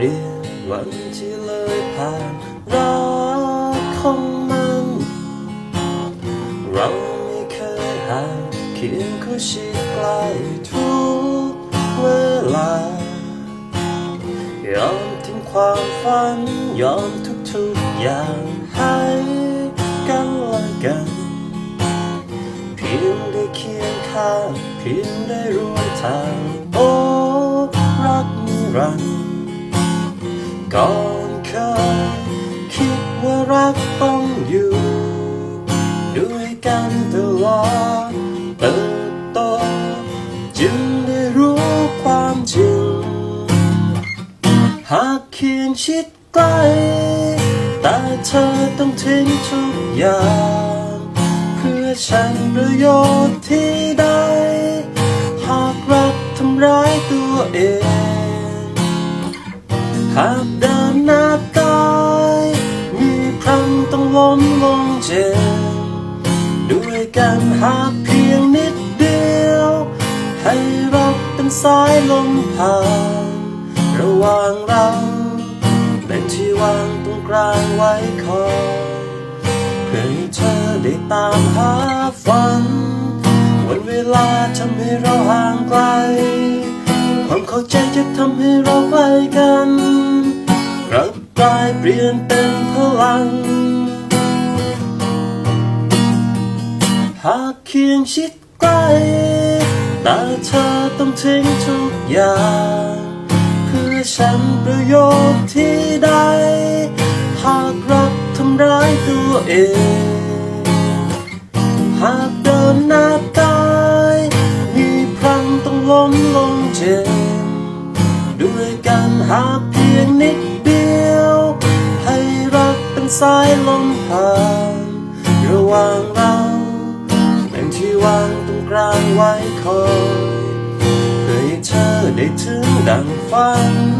เรียนวันที่เลยผ่านรักของมัน เราไม่เคยห่างเคียงคู่ชิดใกล้ทุกเวลายอมทิ้งความฝัน ยอมทุกๆอย่างให้กันและกัน เพียงได้เคียงข้างเพียงได้ร่วมทางโอ้รักนิรันดร์ รักต้องอยู่ด้วยกันตลอดเติบโตจึงได้รู้ความจริง หากเคียงชิดใกล้ แต่เธอต้องทิ้งทุกอย่าง เพื่อฉันประโยชน์ที่ได้ หากรักทำร้ายตัวเอง หากเดิ ล้มลงเจ็บด้วยกันหาเพียงนิดเดียว ให้รักเป็นสายลมผ่านระหว่างเราแบ่งที่วางตรงกลางไว้คอยเพื่อให้เธอได้ตามหาฝัน วันเวลาทำให้เราห่างไกลความเข้าใจจะทำให้เราใกล้กันรักกลายเปลี่ยนเป็นพลัง หากเคียงชิดใกล้แต่เธอต้องทิ้งทุกอย่าง เพื่อฉันประโยชน์ที่ได้ หากรักทำร้ายตัวเอง หากเดินหน้าตายมีพลังต้องล้มลงเจ็บด้วยกันหากเพียงนิดเดียว ให้รักเป็นสายลมผ่านระหว่าง กลางไว้คอย เพื่อให้เธอได้ถึงดังฝัน